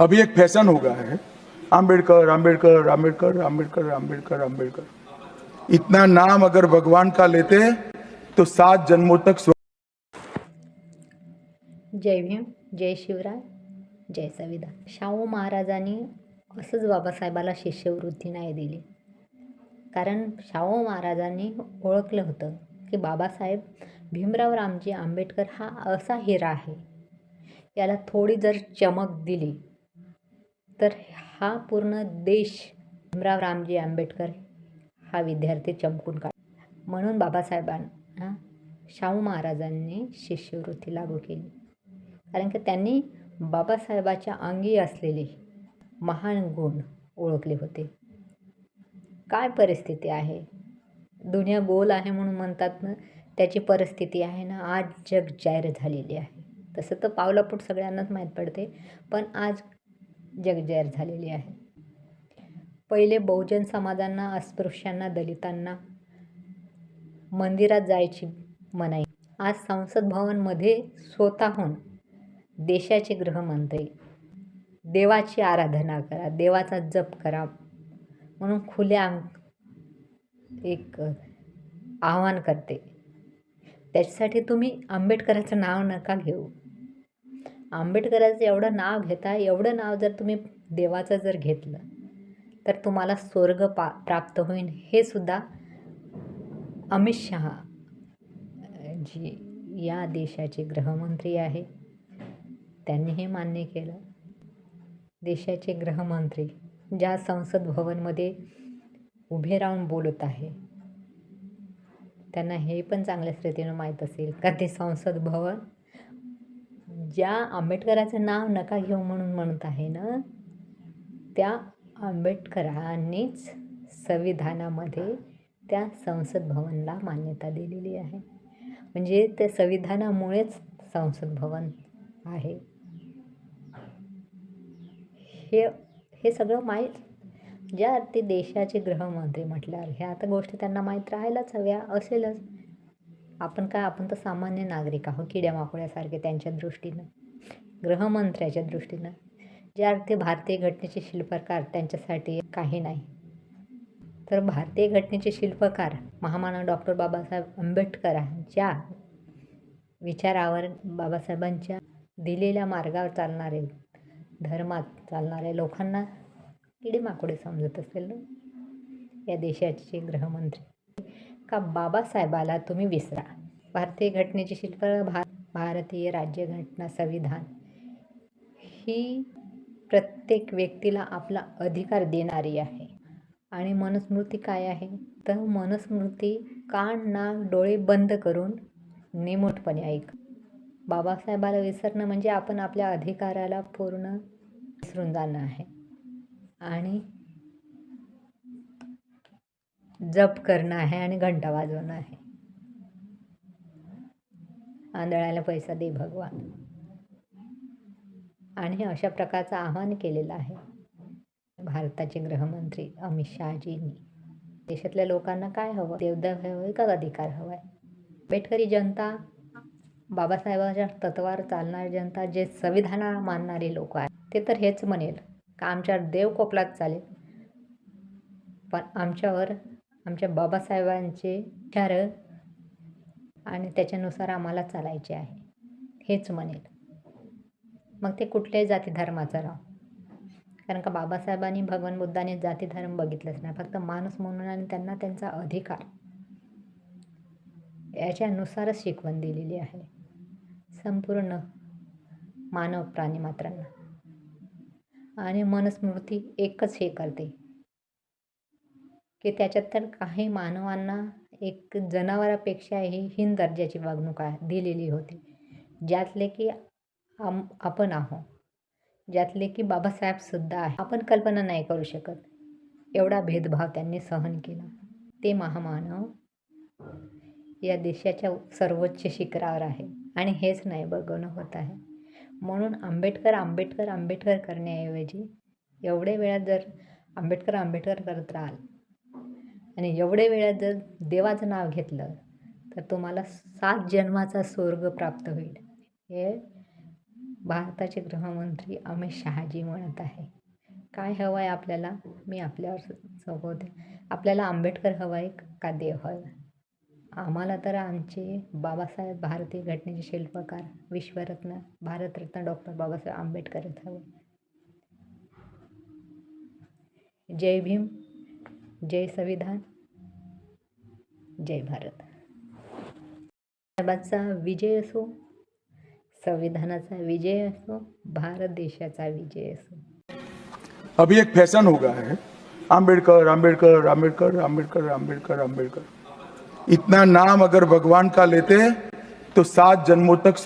अभी एक फैशन हो गया है। आम्बेडकर आम्बेडकर आम्बेडकर आम्बेडकर आम्बेडकर आम्बेडकर इतना नाम अगर भगवान का लेते तो सात जन्मों तक जय भीम जय शिवराय जय संविधान शाहू महाराजांनी असंच बाबासाहेबाला शिष्यवृत्ती नाही दिली. कारण शाहू महाराजांनी ओळखलं होतं की बाबासाहेब भीमराव रामजी आंबेडकर हा असा हिरा आहे. याला थोडी जर चमक दिली तर हा पूर्ण देश भीमराव रामजी आंबेडकर हा विद्यार्थी चमकून काढ म्हणून बाबासाहेबांना शाहू महाराजांनी शिष्यवृत्ती लागू केली. कारण की त्यांनी बाबासाहेबाच्या अंगी असलेले महान गुण ओळखले होते. काय परिस्थिती आहे? दुनिया गोल आहे म्हणून म्हणतात ना त्याची परिस्थिती आहे ना आज जग जाहीर झालेली आहे. तसं तर पावलापूट सगळ्यांनाच माहीत पडते. पण आज जगजाहीर झालेली आहे. पहिले बहुजन समाजांना अस्पृश्यांना दलितांना मंदिरात जायची मनाई. आज संसद भवनमध्ये स्वतःहून देशाचे गृहमंत्री देवाची आराधना करा देवाचा जप करा म्हणून खुल्या अंग एक आव्हान करते. त्याच्यासाठी तुम्ही आंबेडकराचं नाव नका घेऊ. आंबेडकराचं एवढं नाव घेता एवढं नाव जर तुम्ही देवाचं जर घेतलं तर तुम्हाला स्वर्ग पा प्राप्त होईल. हे सुद्धा अमित शहा जी या देशाचे गृहमंत्री आहे. त्यांनी हे मान्य केलं. देशाचे गृहमंत्री ज्या संसद भवनमध्ये उभे राहून बोलत आहे त्यांना हे पण चांगल्या रीतीनं माहीत असेल का ते संसद भवन ज्या आंबेडकराचं नाव नका घेऊ म्हणून म्हणत आहे ना त्या आंबेडकरांनीच संविधानामध्ये त्या संसद भवनला मान्यता दिलेली आहे. म्हणजे त्या संविधानामुळेच संसद भवन आहे. हे हे सगळं माहीत ज्या ते देशाचे गृहमंत्री म्हटल्यावर ह्या आता गोष्टी त्यांना माहीत राहायलाच हव्या असेलच. आपण काय आपण तर सामान्य नागरिक आहोत किड्यामाकोड्यासारखे त्यांच्या दृष्टीनं गृहमंत्र्याच्या दृष्टीनं. ज्या अर्थी भारतीय घटनेचे शिल्पकार त्यांच्यासाठी काही नाही. तर भारतीय घटनेचे शिल्पकार महामानव डॉक्टर बाबासाहेब आंबेडकरांच्या विचारावर बाबासाहेबांच्या दिलेल्या मार्गावर चालणारे धर्मात चालणाऱ्या लोकांना किडेमाकोडे समजत असेल ना? या देशाचे गृहमंत्री. का बाबासाहेबाला तुम्ही विसरा? भारतीय घटनेची शिल्प भा भारतीय राज्यघटना संविधान. ही प्रत्येक व्यक्तीला आपला अधिकार देणारी आहे. आणि मनुस्मृती काय आहे? तर मनुस्मृती कान नाक डोळे बंद करून निमूटपणे ऐक. बाबासाहेबाला विसरणं म्हणजे आपण आपल्या अधिकाराला पूर्ण विसरून जाणं आहे. आणि जप करणं आहे आणि घंटा वाजवणं आहे. आंधळ्याला पैसा दे भगवान. आणि हे अशा प्रकारचं आव्हान केलेलं आहे. भारताचे गृहमंत्री अमित शहाजींनी. देशातल्या लोकांना काय हवं? देवदेव हवं का अधिकार हवा आहे आंबेडकरी जनता बाबासाहेबांच्या तत्वावर चालणारी जनता जे संविधाना मानणारे लोक आहेत ते तर हेच म्हणेल का आमच्या देव कोपलात चालेल? पण आमच्यावर आमच्या बाबासाहेबांचे चार आणि त्याच्यानुसार आम्हाला चालायचे आहे. हेच म्हणेल. मग ते कुठल्याही जाती धर्माचं राव. कारण का बाबासाहेबांनी भगवान बुद्धाने जाती धर्म बघितलंच नाही. फक्त माणूस म्हणून आणि त्यांना त्यांचा अधिकार. याच्यानुसारच शिकवण दिलेली आहे. संपूर्ण मानव प्राणी मात्रांना. आणि मनुस्मृती एकच हे करते. की त्याच्यात तर काही मानवांना एक जनावरापेक्षाही हीन दर्जाची वागणूक आहे दिलेली होती. ज्यातले की आम आपण आहो. ज्यातले की बाबासाहेबसुद्धा आहे. आपण कल्पना नाही करू शकत. एवढा भेदभाव त्यांनी सहन केला. ते महामानव या देशाच्या सर्वोच्च शिखरावर आहे. आणि हेच नाही बघणं होत आहे. म्हणून आंबेडकर आंबेडकर आंबेडकर करण्याऐवजी एवढे वेळात जर आंबेडकर आंबेडकर करत राहाल आणि एवढे वेळात जर देवाचं नाव घेतलं तर तुम्हाला सात जन्माचा स्वर्ग प्राप्त होईल. हे भारताचे गृहमंत्री अमित शहाजी म्हणत आहे. काय हवं आहे आपल्याला? मी आपल्यावर सोपवते आपल्याला आंबेडकर हवं आहे का देव हवं आम्हाला तर आमचे बाबासाहेब भारतीय घटनेचे शिल्पकार विश्वरत्न भारतरत्न डॉक्टर बाबासाहेब आंबेडकरच हवं. जय भीम. जय संविधान. जय भारत. साहेबांचा विजय असो संविधानाचा विजय असो भारत देशाचा विजय असो. अभी एक फैशन हो गया है. आम्बेडकर आम्बेडकर आम्बेडकर आम्बेडकर आम्बेडकर आम्बेडकर इतना नाम अगर भगवान का लेते तो सात जन्मों तक